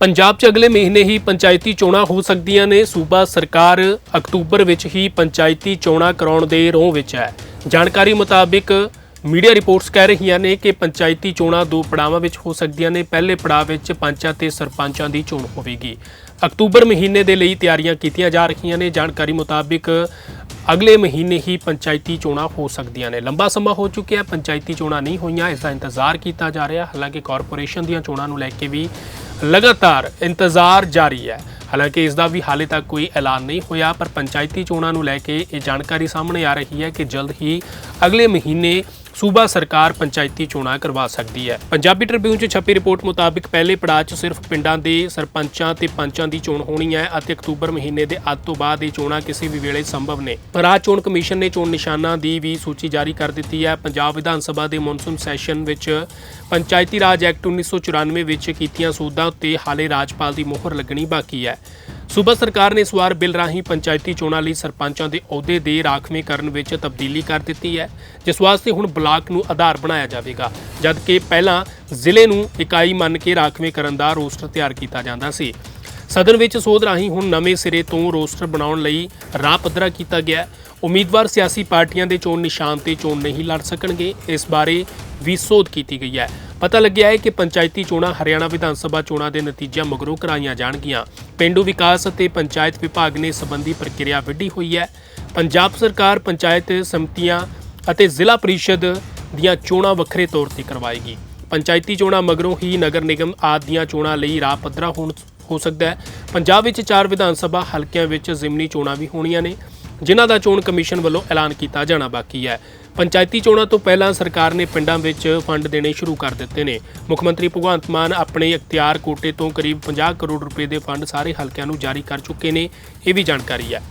ਪੰਜਾਬ 'ਚ ਅਗਲੇ ਮਹੀਨੇ ਹੀ ਪੰਚਾਇਤੀ ਚੋਣਾਂ ਹੋ ਸਕਦੀਆਂ ਨੇ। ਸੂਬਾ ਸਰਕਾਰ ਅਕਤੂਬਰ ਵਿੱਚ ਹੀ ਪੰਚਾਇਤੀ ਚੋਣਾਂ ਕਰਾਉਣ ਦੇ ਰੋਹ ਵਿੱਚ ਹੈ। ਜਾਣਕਾਰੀ ਮੁਤਾਬਿਕ ਮੀਡੀਆ ਰਿਪੋਰਟਸ ਕਹਿ ਰਹੀਆਂ ਨੇ ਕਿ ਪੰਚਾਇਤੀ ਚੋਣਾਂ ਦੋ ਪੜਾਵਾਂ ਵਿੱਚ ਹੋ ਸਕਦੀਆਂ ਨੇ। ਪਹਿਲੇ ਪੜਾਅ ਵਿੱਚ ਪੰਚਾਂ ਤੇ ਸਰਪੰਚਾਂ ਦੀ ਚੋਣ ਹੋਵੇਗੀ। ਅਕਤੂਬਰ ਮਹੀਨੇ ਦੇ ਲਈ ਤਿਆਰੀਆਂ ਕੀਤੀਆਂ ਜਾ ਰਹੀਆਂ ਨੇ। ਜਾਣਕਾਰੀ ਮੁਤਾਬਿਕ ਅਗਲੇ ਮਹੀਨੇ ਹੀ ਪੰਚਾਇਤੀ ਚੋਣਾਂ ਹੋ ਸਕਦੀਆਂ ਨੇ। ਲੰਬਾ ਸਮਾਂ ਹੋ ਚੁੱਕਿਆ। ਪੰਚਾਇਤੀ ਚੋਣਾਂ ਨਹੀਂ ਹੋਈਆਂ। ਇਸ ਦਾ ਇੰਤਜ਼ਾਰ ਕੀਤਾ ਜਾ ਰਿਹਾ। ਹਾਲਾਂਕਿ ਕਾਰਪੋਰੇਸ਼ਨ ਦੀਆਂ ਚੋਣਾਂ ਨੂੰ ਲੈ ਕੇ ਵੀ ਲਗਾਤਾਰ ਇੰਤਜ਼ਾਰ ਜਾਰੀ ਹੈ। ਹਾਲਾਂਕਿ ਇਸ ਦਾ ਵੀ ਹਾਲੇ ਤੱਕ ਕੋਈ ਐਲਾਨ ਨਹੀਂ ਹੋਇਆ, ਪਰ ਪੰਚਾਇਤੀ ਚੋਣਾਂ ਨੂੰ ਲੈ ਕੇ ਇਹ ਜਾਣਕਾਰੀ ਸਾਹਮਣੇ ਆ ਰਹੀ ਹੈ ਕਿ ਜਲਦ ਹੀ ਅਗਲੇ ਮਹੀਨੇ ਸੂਬਾ ਸਰਕਾਰ ਪੰਚਾਇਤੀ ਚੋਣਾਂ ਕਰਵਾ ਸਕਦੀ ਹੈ। ਪੰਜਾਬੀ ਟ੍ਰਿਬਿਊਨ 'ਚ ਛਪੀ ਰਿਪੋਰਟ ਮੁਤਾਬਿਕ ਪਹਿਲੇ ਪੜਾਅ 'ਚ ਸਿਰਫ ਪਿੰਡਾਂ ਦੇ ਸਰਪੰਚਾਂ ਤੇ ਪੰਚਾਂ ਦੀ ਚੋਣ ਹੋਣੀ ਹੈ ਅਤੇ ਅਕਤੂਬਰ ਮਹੀਨੇ ਦੇ ਅੱਧ ਤੋਂ ਬਾਅਦ ਇਹ ਚੋਣਾਂ ਕਿਸੇ ਵੀ ਵੇਲੇ ਸੰਭਵ ਨੇ। ਰਾਜ ਚੋਣ ਕਮਿਸ਼ਨ ਨੇ ਚੋਣ ਨਿਸ਼ਾਨਾਂ ਦੀ ਵੀ ਸੂਚੀ ਜਾਰੀ ਕਰ ਦਿੱਤੀ ਹੈ। ਪੰਜਾਬ ਵਿਧਾਨ ਸਭਾ ਦੇ ਮੌਨਸੂਨ ਸੈਸ਼ਨ ਵਿੱਚ ਪੰਚਾਇਤੀ ਰਾਜ ਐਕਟ 1994 ਵਿੱਚ ਕੀਤੀਆਂ ਸੋਧਾਂ ਉੱਤੇ ਹਾਲੇ ਰਾਜਪਾਲ ਦੀ ਮੋਹਰ ਲੱਗਣੀ ਬਾਕੀ ਹੈ। ਸੂਬਾ ਸਰਕਾਰ ਨੇ ਇਸ ਵਾਰ ਬਿੱਲ ਰਾਹੀਂ ਪੰਚਾਇਤੀ ਚੋਣਾਂ ਲਈ ਸਰਪੰਚਾਂ ਦੇ ਅਹੁਦੇ ਦੇ ਰਾਖਵੇਂਕਰਨ ਵਿੱਚ ਤਬਦੀਲੀ ਕਰ ਦਿੱਤੀ ਹੈ, ਜਿਸ ਵਾਸਤੇ ਹੁਣ ਬਲਾਕ ਨੂੰ ਆਧਾਰ ਬਣਾਇਆ ਜਾਵੇਗਾ, ਜਦਕਿ ਪਹਿਲਾਂ ਜ਼ਿਲ੍ਹੇ ਨੂੰ ਇਕਾਈ ਮੰਨ ਕੇ ਰਾਖਵੇਂਕਰਨ ਦਾ ਰੋਸਟਰ ਤਿਆਰ ਕੀਤਾ ਜਾਂਦਾ ਸੀ। ਸਦਨ ਵਿੱਚ ਸੋਧ ਰਾਹੀਂ ਹੁਣ ਨਵੇਂ ਸਿਰੇ ਤੋਂ ਰੋਸਟਰ ਬਣਾਉਣ ਲਈ ਰਾਹ ਪੱਧਰਾ ਕੀਤਾ ਗਿਆ ਉਮੀਦਵਾਰ ਸਿਆਸੀ ਪਾਰਟੀਆਂ ਦੇ ਚੋਣ ਨਿਸ਼ਾਨ ਤੇ ਚੋਣ ਨਹੀਂ ਲੜ ਸਕਣਗੇ, ਇਸ ਬਾਰੇ ਵੀ ਸੋਧ ਕੀਤੀ ਗਈ ਹੈ। ਪਤਾ ਲੱਗਿਆ ਹੈ ਕਿ ਪੰਚਾਇਤੀ ਚੋਣਾਂ ਹਰਿਆਣਾ ਵਿਧਾਨ ਸਭਾ ਚੋਣਾਂ ਦੇ ਨਤੀਜਿਆਂ ਮਗਰੋਂ ਕਰਾਈਆਂ ਜਾਣਗੀਆਂ। ਪਿੰਡੂ ਵਿਕਾਸ ਅਤੇ ਪੰਚਾਇਤ ਵਿਭਾਗ ਨੇ ਸਬੰਧੀ ਪ੍ਰਕਿਰਿਆ ਵਿੱਢੀ ਹੋਈ ਹੈ। ਪੰਜਾਬ ਸਰਕਾਰ ਪੰਚਾਇਤ ਸਮਿਤੀਆਂ ਅਤੇ ਜ਼ਿਲ੍ਹਾ ਪਰਿਸ਼ਦ ਦੀਆਂ ਚੋਣਾਂ ਵੱਖਰੇ ਤੌਰ ਤੇ ਕਰਵਾਏਗੀ। ਪੰਚਾਇਤੀ ਚੋਣਾਂ ਮਗਰੋਂ ਹੀ ਨਗਰ ਨਿਗਮ ਆਦਿ ਦੀਆਂ ਚੋਣਾਂ ਲਈ ਰਾਹ ਪੱਧਰਾ ਹੋਣ, ਹੋ ਸਕਦਾ ਹੈ। ਪੰਜਾਬ ਵਿੱਚ ਚਾਰ ਵਿਧਾਨ ਸਭਾ ਹਲਕਿਆਂ ਵਿੱਚ ਜ਼ਿਮਨੀ ਚੋਣਾਂ ਵੀ ਹੋਣੀਆਂ ਨੇ। ਜਿਨ੍ਹਾਂ ਦਾ ਚੋਣ ਕਮਿਸ਼ਨ ਵੱਲੋਂ ਐਲਾਨ ਕੀਤਾ ਜਾਣਾ ਬਾਕੀ ਹੈ। ਪੰਚਾਇਤੀ ਚੋਣਾਂ ਤੋਂ ਪਹਿਲਾਂ ਸਰਕਾਰ ਨੇ ਪਿੰਡਾਂ ਵਿੱਚ ਫੰਡ ਦੇਣੇ ਸ਼ੁਰੂ ਕਰ ਦਿੱਤੇ ਨੇ। ਮੁੱਖ ਮੰਤਰੀ ਭਗਵੰਤ ਮਾਨ ਆਪਣੇ ਇਖਤਿਆਰ ਕੋਟੇ ਤੋਂ ਕਰੀਬ 50 ਕਰੋੜ ਰੁਪਏ ਦੇ ਫੰਡ ਸਾਰੇ ਹਲਕਿਆਂ ਨੂੰ ਜਾਰੀ ਕਰ ਚੁੱਕੇ ਨੇ। ਇਹ ਵੀ ਜਾਣਕਾਰੀ ਹੈ।